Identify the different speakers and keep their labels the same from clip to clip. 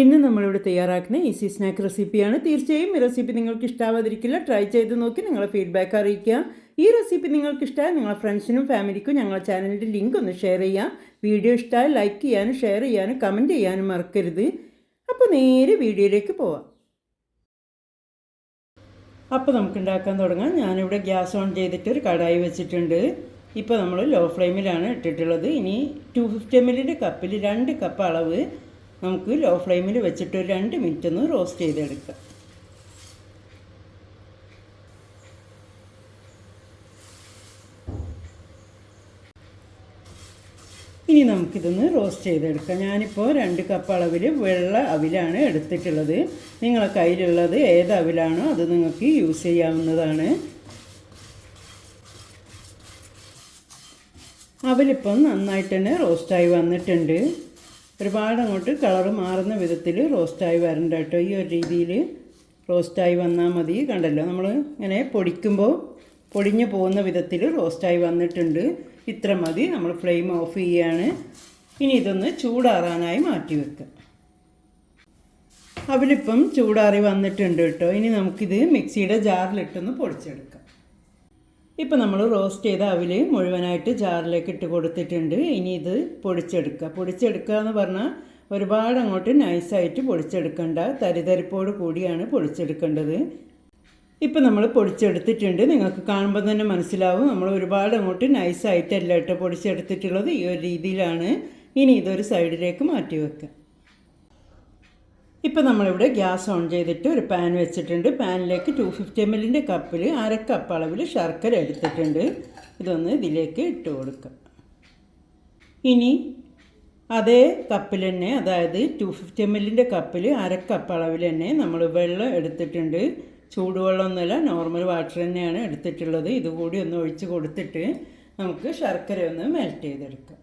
Speaker 1: ഇന്ന് നമ്മളിവിടെ തയ്യാറാക്കുന്ന ഈസി സ്നാക്ക് റെസിപ്പിയാണ്. തീർച്ചയായും ഈ റെസിപ്പി നിങ്ങൾക്ക് ഇഷ്ടാവാതിരിക്കില്ല ട്രൈ ചെയ്ത് നോക്കി നിങ്ങളെ ഫീഡ്ബാക്ക് അറിയിക്കുക. ഈ റെസിപ്പി നിങ്ങൾക്ക് ഇഷ്ടമായ നിങ്ങളെ ഫ്രണ്ട്സിനും ഫാമിലിക്കും ഞങ്ങളുടെ ചാനലിന്റെ ലിങ്ക് ഒന്ന് ഷെയർ ചെയ്യാം വീഡിയോ ഇഷ്ടമായ ലൈക്ക് ചെയ്യാനും ഷെയർ ചെയ്യാനും കമന്റ് ചെയ്യാനും മറക്കരുത്. അപ്പോൾ നേരെ വീഡിയോയിലേക്ക് പോവാം. അപ്പോൾ നമുക്ക് ഉണ്ടാക്കാൻ തുടങ്ങാം. ഞാനിവിടെ ഗ്യാസ് ഓൺ ചെയ്തിട്ട് ഒരു കടായി വെച്ചിട്ടുണ്ട്. ഇപ്പോൾ നമ്മൾ ലോ ഫ്ലെയിമിലാണ് ഇട്ടിട്ടുള്ളത്. ഇനി ടു ഫിഫ്റ്റി എം എല്ലിന്റെ കപ്പിൽ രണ്ട് കപ്പ് അളവ് നമുക്ക് ലോ ഫ്ലെയിമിൽ വെച്ചിട്ട് ഒരു രണ്ട് മിനിറ്റ് ഒന്ന് റോസ്റ്റ് ചെയ്തെടുക്കാം. ഇനി നമുക്കിതൊന്ന് റോസ്റ്റ് ചെയ്തെടുക്കാം. ഞാനിപ്പോൾ രണ്ട് കപ്പ് അളവിൽ വെള്ള അവിലാണ് എടുത്തിട്ടുള്ളത്. നിങ്ങളെ കയ്യിലുള്ളത് ഏത് അവിലാണോ അത് നിങ്ങൾക്ക് യൂസ് ചെയ്യാവുന്നതാണ്. അവലിപ്പം നന്നായിട്ട് തന്നെ റോസ്റ്റായി വന്നിട്ടുണ്ട്. ഒരുപാട് അങ്ങോട്ട് കളർ മാറുന്ന വിധത്തിൽ റോസ്റ്റായി വരണ്ട കേട്ടോ. ഈ ഒരു രീതിയിൽ റോസ്റ്റായി വന്നാൽ മതി. കണ്ടല്ലോ നമ്മൾ ഇങ്ങനെ പൊടിക്കുമ്പോൾ പൊടിഞ്ഞു പോകുന്ന വിധത്തിൽ റോസ്റ്റായി വന്നിട്ടുണ്ട്. ഇത്ര മതി. നമ്മൾ ഫ്ലെയിം ഓഫ് ചെയ്യാണ്. ഇനി ഇതൊന്ന് ചൂടാറാനായി മാറ്റി വെക്കാം. അവലിപ്പം ചൂടാറി വന്നിട്ടുണ്ട് കേട്ടോ. ഇനി നമുക്കിത് മിക്സിയുടെ ജാറിലിട്ടൊന്ന് പൊടിച്ചെടുക്കാം. ഇപ്പം നമ്മൾ റോസ്റ്റ് ചെയ്ത അവിൽ മുഴുവനായിട്ട് ജാറിലേക്ക് ഇട്ട് കൊടുത്തിട്ടുണ്ട്. ഇനി ഇത് പൊടിച്ചെടുക്കുക പൊടിച്ചെടുക്കുക എന്ന് പറഞ്ഞാൽ ഒരുപാട് അങ്ങോട്ട് നൈസായിട്ട് പൊടിച്ചെടുക്കേണ്ട. തരിതരിപ്പോട് കൂടിയാണ് പൊടിച്ചെടുക്കേണ്ടത്. ഇപ്പം നമ്മൾ പൊടിച്ചെടുത്തിട്ടുണ്ട്. നിങ്ങൾക്ക് കാണുമ്പോൾ തന്നെ മനസ്സിലാവും. നമ്മൾ ഒരുപാട് അങ്ങോട്ട് നൈസായിട്ടല്ല കേട്ടോ പൊടിച്ചെടുത്തിട്ടുള്ളത്. ഈ ഒരു രീതിയിലാണ്. ഇനി ഇതൊരു സൈഡിലേക്ക് മാറ്റി വെക്കാം. ഇപ്പം നമ്മളിവിടെ ഗ്യാസ് ഓൺ ചെയ്തിട്ട് ഒരു പാൻ വെച്ചിട്ടുണ്ട്. പാനിലേക്ക് ടു ഫിഫ്റ്റി എം എല്ലിന്റെ കപ്പിൽ അര കപ്പ് അളവിൽ ശർക്കര എടുത്തിട്ടുണ്ട്. ഇതൊന്ന് ഇതിലേക്ക് ഇട്ട് കൊടുക്കുക ഇനി അതേ കപ്പിൽ തന്നെ അതായത് ടു ഫിഫ്റ്റി എം എല്ലിന്റെ കപ്പിൽ അര കപ്പ് അളവിൽ തന്നെ നമ്മൾ വെള്ളം എടുത്തിട്ടുണ്ട്. ചൂടുവെള്ളമൊന്നുമല്ല നോർമൽ വാട്ടർ തന്നെയാണ് എടുത്തിട്ടുള്ളത്. ഇതുകൂടി ഒന്ന് ഒഴിച്ച് കൊടുത്തിട്ട് നമുക്ക് ശർക്കര ഒന്ന് മെൽറ്റ് ചെയ്തെടുക്കാം.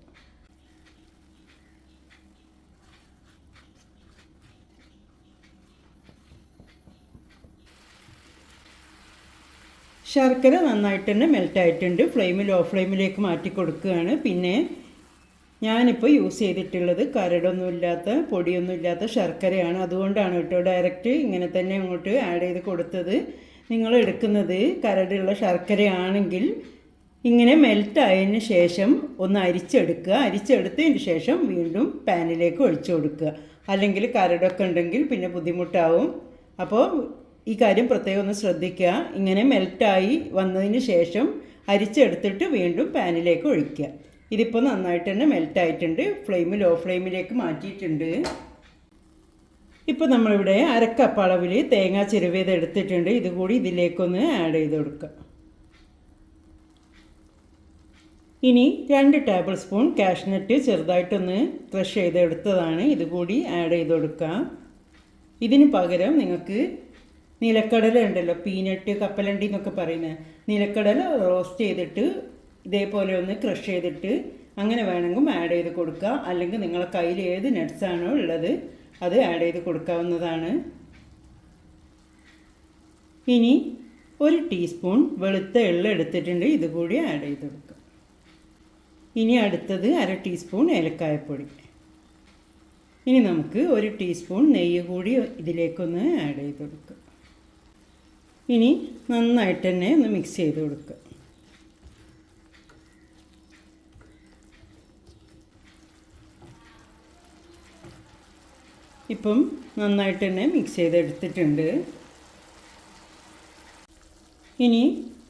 Speaker 1: ശർക്കര നന്നായിട്ട് തന്നെ മെൽറ്റായിട്ടുണ്ട് ഫ്ലെയിം ലോ ഫ്ലെയിമിലേക്ക് മാറ്റി കൊടുക്കുകയാണ്. പിന്നെ ഞാനിപ്പോൾ യൂസ് ചെയ്തിട്ടുള്ളത് കരടൊന്നുമില്ലാത്ത പൊടിയൊന്നുമില്ലാത്ത ശർക്കരയാണ്. അതുകൊണ്ടാണ് കേട്ടോ ഡയറക്റ്റ് ഇങ്ങനെ തന്നെ അങ്ങോട്ട് ആഡ് ചെയ്ത് കൊടുത്തത്. നിങ്ങൾ എടുക്കുന്നത് കരടുള്ള ശർക്കരയാണെങ്കിൽ ഇങ്ങനെ മെൽറ്റ് മെൽറ്റായതിന് ശേഷം ഒന്ന് അരിച്ചെടുക്കുക. അരിച്ചെടുത്തതിന് ശേഷം വീണ്ടും പാനിലേക്ക് ഒഴിച്ചു കൊടുക്കുക. അല്ലെങ്കിൽ കരടൊക്കെ ഉണ്ടെങ്കിൽ പിന്നെ ബുദ്ധിമുട്ടാവും. അപ്പോൾ ഈ കാര്യം പ്രത്യേകം ഒന്ന് ശ്രദ്ധിക്കുക. ഇങ്ങനെ മെൽറ്റായി വന്നതിന് ശേഷം അരിച്ചെടുത്തിട്ട് വീണ്ടും പാനിലേക്ക് ഒഴിക്കുക. ഇതിപ്പോൾ നന്നായിട്ട് തന്നെ മെൽറ്റായിട്ടുണ്ട്. ഫ്ലെയിം ലോ ഫ്ലെയിമിലേക്ക് മാറ്റിയിട്ടുണ്ട്. ഇപ്പോൾ നമ്മളിവിടെ അരക്കപ്പ് അളവിൽ തേങ്ങ ചെരുവേത് എടുത്തിട്ടുണ്ട്. ഇതുകൂടി ഇതിലേക്കൊന്ന് ആഡ് ചെയ്ത് കൊടുക്കുക. ഇനി രണ്ട് ടേബിൾ സ്പൂൺ കാഷ്നട്ട് ചെറുതായിട്ടൊന്ന് ക്രഷ് ചെയ്തെടുത്തതാണ്. ഇതുകൂടി ആഡ് ചെയ്ത് കൊടുക്കുക. ഇതിന് പകരം നിങ്ങൾക്ക് നിലക്കടല ഉണ്ടല്ലോ പീനട്ട് കപ്പലണ്ടി എന്നൊക്കെ പറയുന്നത് നിലക്കടല റോസ്റ്റ് ചെയ്തിട്ട് ഇതേപോലെ ഒന്ന് ക്രഷ് ചെയ്തിട്ട് അങ്ങനെ വേണമെങ്കിൽ ആഡ് ചെയ്ത് കൊടുക്കുക. അല്ലെങ്കിൽ നിങ്ങളെ കയ്യിൽ ഏത് നട്ട്സാണോ ഉള്ളത് അത് ആഡ് ചെയ്ത് കൊടുക്കാവുന്നതാണ്. ഇനി ഒരു ടീസ്പൂൺ വെളുത്ത എള്ള് എടുത്തിട്ടുണ്ട് ഇതുകൂടി ആഡ് ചെയ്ത് കൊടുക്കുക. ഇനി അടുത്തത് അര ടീസ്പൂൺ ഏലക്കായപ്പൊടി. ഇനി നമുക്ക് ഒരു ടീസ്പൂൺ നെയ്യ് കൂടി ഇതിലേക്കൊന്ന് ആഡ് ചെയ്ത് കൊടുക്കുക. ഇനി നന്നായിട്ട് തന്നെ ഒന്ന് മിക്സ് ചെയ്ത് കൊടുക്കുക. ഇപ്പം നന്നായിട്ട് തന്നെ മിക്സ് ചെയ്തെടുത്തിട്ടുണ്ട് ഇനി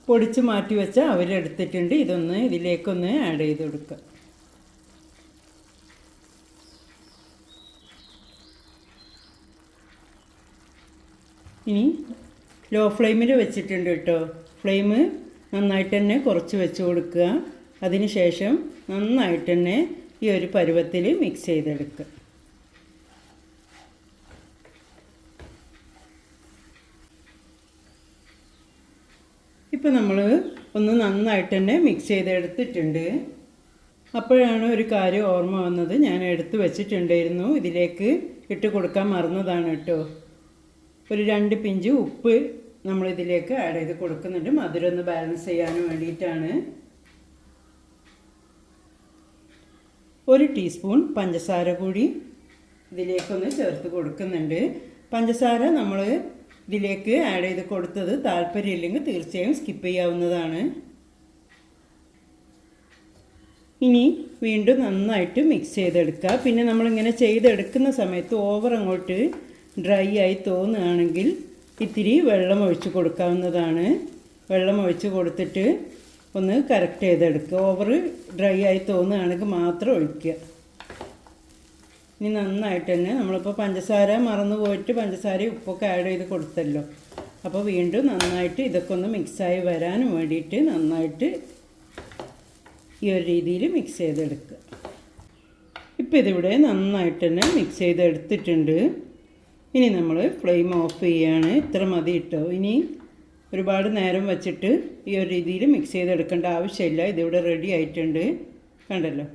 Speaker 1: പൊടിച്ച് മാറ്റി വെച്ച അവരെടുത്തിട്ടുണ്ട് ഇതൊന്ന് ഇതിലേക്കൊന്ന് ആഡ് ചെയ്ത് കൊടുക്കുക. ഇനി ലോ ഫ്ലെയിമിൽ വെച്ചിട്ടുണ്ട് കേട്ടോ. ഫ്ലെയിം നന്നായിട്ട് തന്നെ കുറച്ച് വെച്ച് കൊടുക്കുക. അതിന് ശേഷം നന്നായിട്ട് തന്നെ ഈ ഒരു പരുവത്തിൽ മിക്സ് ചെയ്തെടുക്കുക. ഇപ്പോൾ നമ്മൾ ഒന്ന് നന്നായിട്ട് തന്നെ മിക്സ് ചെയ്തെടുത്തിട്ടുണ്ട്. അപ്പോഴാണ് ഒരു കാര്യം ഓർമ്മ വന്നത്. ഞാൻ എടുത്ത് വെച്ചിട്ടുണ്ടായിരുന്നു. ഇതിലേക്ക് ഇട്ട് കൊടുക്കാൻ മറന്നതാണ് കേട്ടോ. ഒരു രണ്ട് പിഞ്ച് ഉപ്പ് നമ്മൾ ഇതിലേക്ക് ആഡ് ചെയ്ത് കൊടുക്കുന്നുണ്ട്. മധുരം ഒന്ന് ബാലൻസ് ചെയ്യാൻ വേണ്ടിയിട്ടാണ്. ഒരു ടീസ്പൂൺ പഞ്ചസാര കൂടി ഇതിലേക്കൊന്ന് ചേർത്ത് കൊടുക്കുന്നുണ്ട്. പഞ്ചസാര നമ്മൾ ഇതിലേക്ക് ആഡ് ചെയ്ത് കൊടുത്തത് താല്പര്യമില്ലെങ്കിൽ തീർച്ചയായും സ്കിപ്പ് ചെയ്യാവുന്നതാണ്. ഇനി വീണ്ടും നന്നായിട്ട് മിക്സ് ചെയ്തെടുക്കുക. പിന്നെ നമ്മളിങ്ങനെ ചെയ്തെടുക്കുന്ന സമയത്ത് ഓവർ അങ്ങോട്ട് ഡ്രൈ ആയി തോന്നുകയാണെങ്കിൽ ഇത്തിരി വെള്ളം ഒഴിച്ച് കൊടുക്കാവുന്നതാണ്. വെള്ളം ഒഴിച്ച് കൊടുത്തിട്ട് ഒന്ന് കറക്റ്റ് ചെയ്തെടുക്കുക. ഓവർ ഡ്രൈ ആയി തോന്നുകയാണെങ്കിൽ മാത്രം ഒഴിക്കുക. ഇനി നന്നായിട്ട് തന്നെ നമ്മളിപ്പോൾ പഞ്ചസാര മറന്നു പോയിട്ട് പഞ്ചസാര ഉപ്പൊക്കെ ആഡ് ചെയ്ത് കൊടുത്തല്ലോ. അപ്പോൾ വീണ്ടും നന്നായിട്ട് ഇതൊക്കെ ഒന്ന് മിക്സായി വരാൻ വേണ്ടിയിട്ട് നന്നായിട്ട് ഈ ഒരു രീതിയിൽ മിക്സ് ചെയ്തെടുക്കുക. ഇപ്പോൾ ഇതിവിടെ നന്നായിട്ട് തന്നെ മിക്സ് ചെയ്തെടുത്തിട്ടുണ്ട്. ഇനി നമ്മൾ ഫ്ലെയിം ഓഫ് ചെയ്യാണ്. ഇത്ര മതി ഇട്ടോ ഇനി ഒരുപാട് നേരം വച്ചിട്ട് ഈ ഒരു രീതിയിൽ മിക്സ് ചെയ്തെടുക്കേണ്ട ആവശ്യമില്ല. ഇതിവിടെ റെഡി ആയിട്ടുണ്ട്. കണ്ടല്ലോ?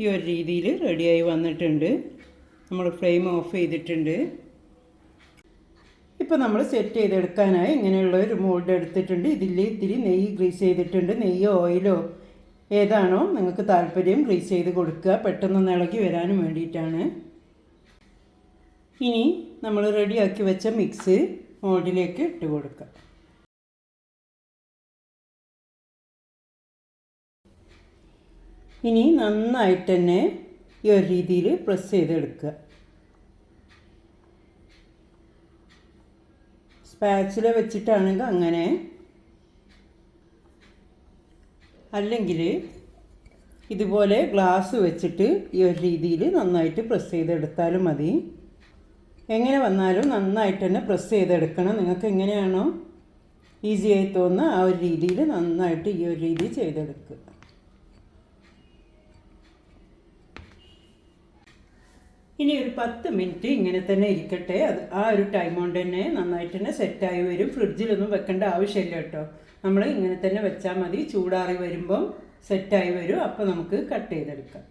Speaker 1: ഈ ഒരു രീതിയിൽ റെഡിയായി വന്നിട്ടുണ്ട്. നമ്മൾ ഫ്ലെയിം ഓഫ് ചെയ്തിട്ടുണ്ട്. ഇപ്പോൾ നമ്മൾ സെറ്റ് ചെയ്തെടുക്കാനായി ഇങ്ങനെയുള്ള ഒരു മോൾഡ് എടുത്തിട്ടുണ്ട്. ഇതിൽ ഇത്തിരി നെയ്യ് ഗ്രീസ് ചെയ്തിട്ടുണ്ട്. നെയ്യോ ഓയിലോ ഏതാണോ നിങ്ങൾക്ക് താല്പര്യം ഗ്രീസ് ചെയ്ത് കൊടുക്കുക. പെട്ടെന്ന് ഇളകി വരാനും വേണ്ടിയിട്ടാണ്. ഇനി നമ്മൾ റെഡിയാക്കി വെച്ച മിക്സ് മോൾഡിലേക്ക് ഇട്ട് കൊടുക്കുക ഇനി നന്നായിട്ട് തന്നെ ഈ ഒരു രീതിയിൽ പ്രസ് ചെയ്തെടുക്കുക. സ്പാച്ചില വെച്ചിട്ടാണെങ്കിൽ അങ്ങനെ അല്ലെങ്കിൽ ഇതുപോലെ ഗ്ലാസ് വെച്ചിട്ട് ഈ ഒരു രീതിയിൽ നന്നായിട്ട് പ്രസ് ചെയ്തെടുത്താലും മതി. എങ്ങനെ വന്നാലും നന്നായിട്ട് തന്നെ പ്രസ് ചെയ്തെടുക്കണം. നിങ്ങൾക്ക് എങ്ങനെയാണോ ഈസി ആയി തോന്നുന്ന ആ ഒരു രീതിയിൽ നന്നായിട്ട് ഈ ഒരു രീതി ചെയ്തെടുക്കുക. ഇനി ഒരു പത്ത് മിനിറ്റ് ഇങ്ങനെ തന്നെ ഇരിക്കട്ടെ. അത് ആ ഒരു ടൈം കൊണ്ട് തന്നെ നന്നായിട്ട് തന്നെ സെറ്റായി വരും. ഫ്രിഡ്ജിലൊന്നും വെക്കേണ്ട ആവശ്യമില്ല കേട്ടോ. നമ്മൾ ഇങ്ങനെ തന്നെ വെച്ചാൽ മതി. ചൂടാറി വരുമ്പം സെറ്റായി വരും. അപ്പോൾ നമുക്ക് കട്ട് ചെയ്തെടുക്കാം.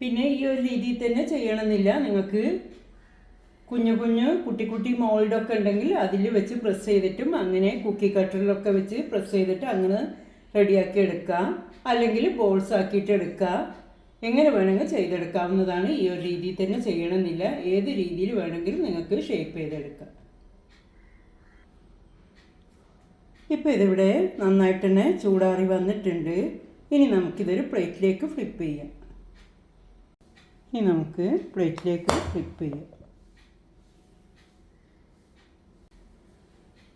Speaker 1: പിന്നെ ഈ ഒരു രീതിയിൽ തന്നെ ചെയ്യണമെന്നില്ല. നിങ്ങൾക്ക് കുഞ്ഞു കുഞ്ഞു കുട്ടി കുട്ടി മോൾഡൊക്കെ ഉണ്ടെങ്കിൽ അതിൽ വെച്ച് പ്രസ് ചെയ്തിട്ടും അങ്ങനെ കുക്കി കട്ടറിലൊക്കെ വെച്ച് പ്രസ് ചെയ്തിട്ട് അങ്ങനെ റെഡിയാക്കി എടുക്കാം. അല്ലെങ്കിൽ ബോൾസ് ആക്കിയിട്ട് എടുക്കാം. എങ്ങനെ വേണമെങ്കിൽ ചെയ്തെടുക്കാവുന്നതാണ്. ഈ ഒരു രീതിയിൽ തന്നെ ചെയ്യണമെന്നില്ല. ഏത് രീതിയിൽ വേണമെങ്കിലും നിങ്ങൾക്ക് ഷേപ്പ് ചെയ്തെടുക്കാം. ഇപ്പോൾ ഇതിവിടെ നന്നായിട്ട് തന്നെ ചൂടാറി വന്നിട്ടുണ്ട്. ഇനി നമുക്കിതൊരു പ്ലേറ്റിലേക്ക് ഫ്ലിപ്പ് ചെയ്യാം. ഇനി നമുക്ക് പ്ലേറ്റിലേക്ക് ഫ്ലിപ്പ് ചെയ്യാം.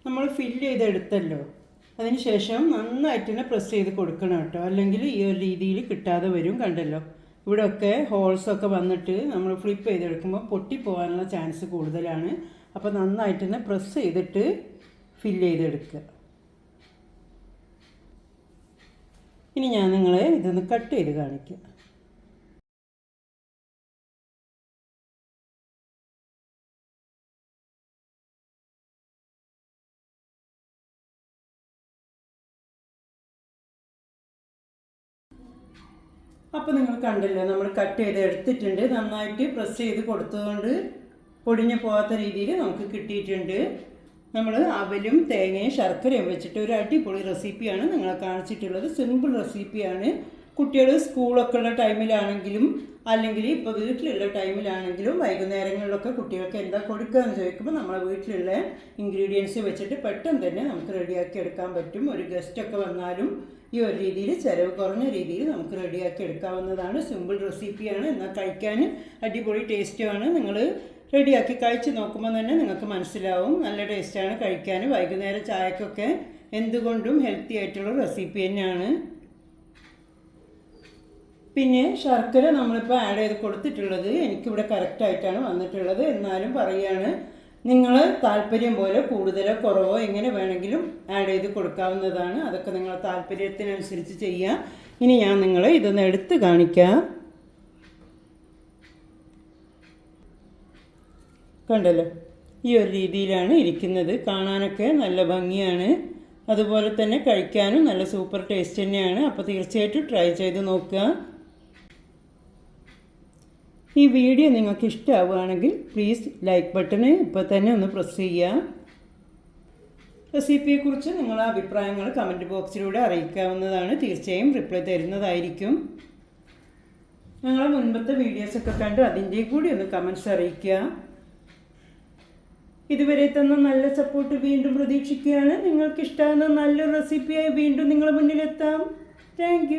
Speaker 1: നമ്മൾ ഫില്ല് ചെയ്തെടുത്തല്ലോ. അതിന് ശേഷം നന്നായിട്ട് തന്നെ പ്രസ് ചെയ്ത് കൊടുക്കണം കേട്ടോ. അല്ലെങ്കിൽ ഈ ഒരു രീതിയിൽ കിട്ടാതെ വരും കണ്ടല്ലോ. ഇവിടെയൊക്കെ ഹോൾസൊക്കെ വന്നിട്ട് നമ്മൾ ഫ്ലിപ്പ് ചെയ്തെടുക്കുമ്പോൾ പൊട്ടിപ്പോകാനുള്ള ചാൻസ് കൂടുതലാണ്. അപ്പോൾ നന്നായിട്ട് തന്നെ പ്രസ് ചെയ്തിട്ട് ഫില്ല് ചെയ്തെടുക്കുക. ഇനി ഞാൻ നിങ്ങളെ ഇതൊന്ന് കട്ട് ചെയ്ത് കാണിക്കാം. അപ്പോൾ നിങ്ങൾ കണ്ടില്ലേ നമ്മൾ കട്ട് ചെയ്ത് എടുത്തിട്ടുണ്ട്. നന്നായിട്ട് പ്രസ് ചെയ്ത് കൊടുത്തതുകൊണ്ട് പൊടിഞ്ഞു പോകാത്ത രീതിയിൽ നമുക്ക് കിട്ടിയിട്ടുണ്ട്. നമ്മൾ അവലും തേങ്ങയും ശർക്കരയും വെച്ചിട്ട് ഒരു അടിപൊളി റെസിപ്പിയാണ് നിങ്ങളെ കാണിച്ചിട്ടുള്ളത്. സിമ്പിൾ റെസിപ്പിയാണ് കുട്ടികൾ സ്കൂളൊക്കെ ഉള്ള ടൈമിലാണെങ്കിലും അല്ലെങ്കിൽ ഇപ്പോൾ വീട്ടിലുള്ള ടൈമിലാണെങ്കിലും വൈകുന്നേരങ്ങളിലൊക്കെ കുട്ടികൾക്ക് എന്താ കൊടുക്കുക എന്ന് ചോദിക്കുമ്പോൾ നമ്മളെ വീട്ടിലുള്ള ഇൻഗ്രീഡിയൻസ് വെച്ചിട്ട് പെട്ടെന്ന് തന്നെ നമുക്ക് റെഡിയാക്കി എടുക്കാൻ പറ്റും. ഒരു ഗസ്റ്റൊക്കെ വന്നാലും ഈ ഒരു രീതിയിൽ ചിലവ് കുറഞ്ഞ രീതിയിൽ നമുക്ക് റെഡിയാക്കി എടുക്കാവുന്നതാണ്. സിമ്പിൾ റെസിപ്പിയാണ്. എന്നാൽ കഴിക്കാനും അടിപൊളി ടേസ്റ്റുമാണ്. നിങ്ങൾ റെഡിയാക്കി കഴിച്ച് നോക്കുമ്പോൾ തന്നെ നിങ്ങൾക്ക് മനസ്സിലാവും. നല്ല ടേസ്റ്റാണ് കഴിക്കാൻ വൈകുന്നേരം ചായക്കൊക്കെ എന്തുകൊണ്ടും ഹെൽത്തി ആയിട്ടുള്ള റെസിപ്പി തന്നെയാണ്. പിന്നെ ശർക്കര നമ്മളിപ്പോൾ ആഡ് ചെയ്ത് കൊടുത്തിട്ടുള്ളത് എനിക്കിവിടെ കറക്റ്റായിട്ടാണ് വന്നിട്ടുള്ളത്. എന്നാലും പറയുകയാണ് നിങ്ങൾ താല്പര്യം പോലെ കൂടുതലോ കുറവോ എങ്ങനെ വേണമെങ്കിലും ആഡ് ചെയ്ത് കൊടുക്കാവുന്നതാണ്. അതൊക്കെ നിങ്ങളെ താല്പര്യത്തിനനുസരിച്ച് ചെയ്യാം. ഇനി ഞാൻ നിങ്ങളെ ഇതൊന്ന് എടുത്ത് കാണിക്കാം. കണ്ടല്ലോ? ഈ ഒരു രീതിയിലാണ് ഇരിക്കുന്നത്. കാണാനൊക്കെ നല്ല ഭംഗിയാണ്. അതുപോലെ തന്നെ കഴിക്കാനും നല്ല സൂപ്പർ ടേസ്റ്റ് തന്നെയാണ്. അപ്പോൾ തീർച്ചയായിട്ടും ട്രൈ ചെയ്ത് നോക്കുക. ഈ വീഡിയോ നിങ്ങൾക്ക് ഇഷ്ടമാവുകയാണെങ്കിൽ പ്ലീസ് ലൈക്ക് ബട്ടണ് ഇപ്പോൾ തന്നെ ഒന്ന് പ്രസ് ചെയ്യുക. റെസിപ്പിയെക്കുറിച്ച് നിങ്ങളുടെ അഭിപ്രായങ്ങൾ കമന്റ് ബോക്സിലൂടെ അറിയിക്കാവുന്നതാണ്. തീർച്ചയായും റിപ്ലൈ തരുന്നതായിരിക്കും. ഞങ്ങളെ മുൻപത്തെ വീഡിയോസൊക്കെ കണ്ട് അതിന്റെ കൂടി ഒന്ന് കമൻസ് അറിയിക്കുക. ഇതുവരെ തന്ന നല്ല സപ്പോർട്ട് വീണ്ടും പ്രതീക്ഷിക്കുകയാണ്. നിങ്ങൾക്ക് ഇഷ്ടമാകുന്ന നല്ലൊരു റെസിപ്പിയായി വീണ്ടും നിങ്ങളുടെ മുന്നിലെത്താം. താങ്ക്